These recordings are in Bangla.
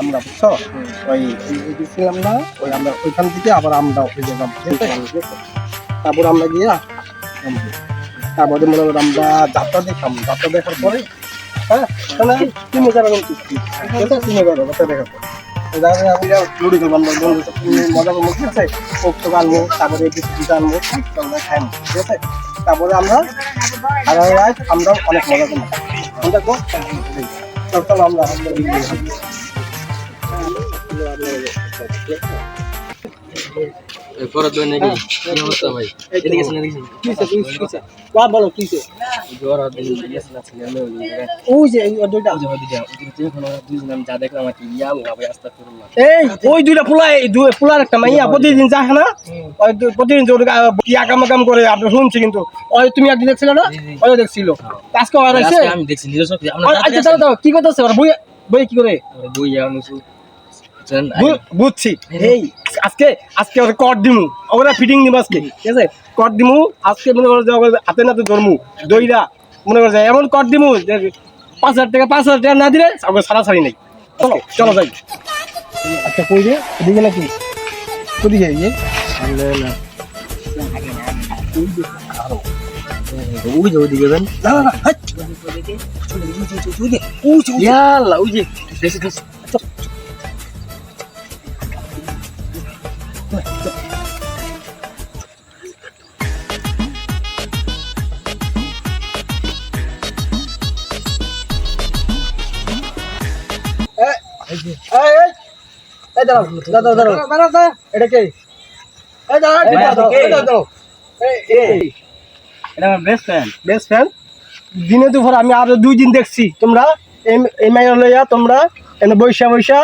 আমরা বুঝছ? ওই গেছিলাম না, ওই আমরা ওইখান থেকে আবার আমরা ওই গেলাম? তারপর আমরা গিয়া। তারপরে মনে করো আমরা যাত্রা দেখলাম। যাত্রা দেখার পরে হ্যাঁ তিন হাজার এখন চুক্তি ঠিক আছে? তিন হাজার যাত্রা দেখার পরে। আমি লুড়ি করব আমরা বন্ধু তারপরে আমরা আমরা অনেক মজা করব আমরা পরে তো নাকি কি অবস্থা ভাই? এদিকে শুনে দেখি কিসে কিসে বা বলো কিসে? জ্বর আর দেখি গেছে না ছিল আমি ওই ওই যে এই দুইটা। যে হদি দাও ওদিকে এখন দুইজন যা দেখলাম আর কি ইয়া ভাই আস্তে আস্তে এই ওই দুইটা ফুলা এই দুই ফুলার একটা মাইয়া প্রতিদিন যায় না ওই প্রতিদিন করে আপনি শুনছি কিন্তু ওই তুমি একদিন দেখছিলে না। ওই দেখছিল। আজকে আর এসে আমি দেখছি আচ্ছা কি করতেছে ওরা? বই বই কি করে? বই ইয়া অনুসু বুঝছি। এই আজকে আজকে ওরা কট দিমু। ওরা ফিটিং দিমু আজকে। ঠিক আছে? কট দিমু। আজকে মনে করো যে হাতে নাতে ধরমু। দইরা মনে করো যে এমন কট দিমু যে পাঁচ হাজার টাকা পাঁচ হাজার টাকা না দিলে ওকে সারা সারি নেই। চলো চলো যাই। আচ্ছা কই রে? এদিকে নাকি? কোদিকে ইয়ে ওই যে ওদিকে যান। না না না হাট। ইয়াল্লা ওই যে দেখছি দেখছি এই, এই, এই, এই দাঁড়াও, দাঁড়াও, দাঁড়াও, দাঁড়াও, দাঁড়াও, এটা কে? এই দাঁড়াও, দাঁড়াও, দাঁড়াও, এই দাঁড়াও, দাঁড়াও। এই, এই, এটা আমার বেস্ট ফ্রেন্ড? দিনে দুপুর আমি আরও দুই দিন দেখছি। তোমরা এই মাইয়া লইয়া তোমরা এনে বৈশা বৈশা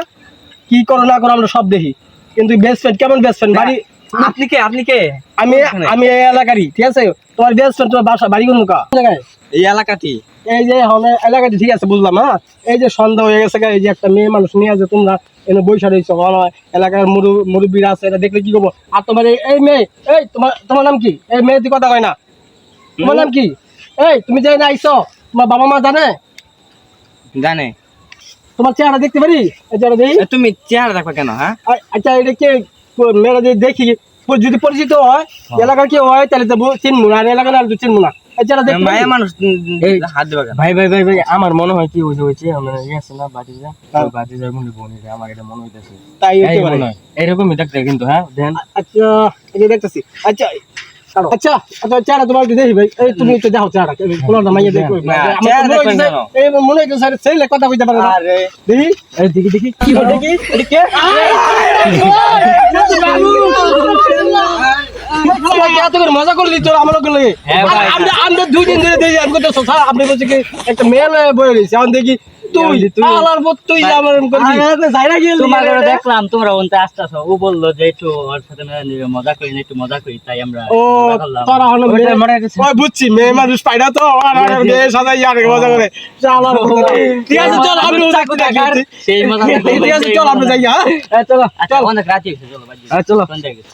কি করো না করো আমরা সব দেখি। কিন্তু বেস্ট ফ্রেন্ড কেমন বেস্ট ফ্রেন্ড বাড়ি আপনি কে? আপনি কে? আমি আমি এই এলাকারই ঠিক আছে? তোমার বেস্ট তোমার বাসা বাড়ি কোন মুখা? এই এলাকাটি? এই যে হলে এলাকাতে ঠিক আছে বুঝলাম হ্যাঁ? এই যে সন্ধ্যা হয়ে গেছে এই যে একটা মেয়ে মানুষ নিয়ে আছে তোমরা এনে বৈশা রয়েছো হয় এলাকার মুরু মুরব্বীরা আছে এটা দেখলে কি করব? আর তোমার এই- মেয়ে এই তোমার তোমার নাম কি? এই মেয়ে কথা কয় না। তোমার নাম কি? এই তুমি যে না আইছো তোমার বাবা মা জানে? জানে। তোমার চেহারা দেখতে পারি? তুমি চেহারা দেখবা কেন হ্যাঁ? আচ্ছা এটা কে মেয়েরা যদি দেখি যদি পরিচিত হয় এলাকার কেউ হয় তাহলে তো চিনবো না। আর এলাকার আর চিনবো না। মায়া মানুষ হাত দেবে ভাই ভাই ভাই ভাই আমার মনে হয় কি হয়েছে হয়েছে আমরা গেছে না বাড়ি যা। হ্যাঁ। মনে বনি আমার এটা মনে হইতাছে। তাই হতে পারে। এরকমই দেখতে কিন্তু হ্যাঁ দেন। আচ্ছা এই দেখতেছি। আচ্ছা। আচ্ছা আচ্ছা চেহারা তোমার দেখি ভাই। এই তুমি একটু দেখো চেহারা কোনটা মাইয়া দেখো। তো কেন? এই মনে হইছে স্যার ছেলে কথা কইতে পারে আরে। দেখি এই দেখি দেখি। কি হয় দেখি এটা কে? মজা করলি তোর আমার লাগে। হ্যাঁ আমরা দুই দিন ধরে দেখি আমি স্যার আপনি বলছে কি একটা মেয়ে বয়ে রয়েছে। এখন দেখি তুই তুই- আলার পর তুই যে করবি। যাইরা গেলি তোমার ঘরে দেখলাম তোমরা ওনতে আসতেছ। ও বলল যে একটু ওর সাথে মজা করি না একটু মজা করি তাই আমরা ও তোরা হলো ওইটা মেয়ে- ওই বুঝছি মেয়ে মানুষ পাইনা তো আর আর মেয়ে সাদা ইয়ার মজা করে। চালার ঠিক আছে চল আমি সেই মজা ঠিক আছে চল আমরা যাই হ্যাঁ। হ্যাঁ, চলো। অনেক রাত হয়েছে চলো বাড়ি যাই। চলো। সন্ধ্যা গেছে।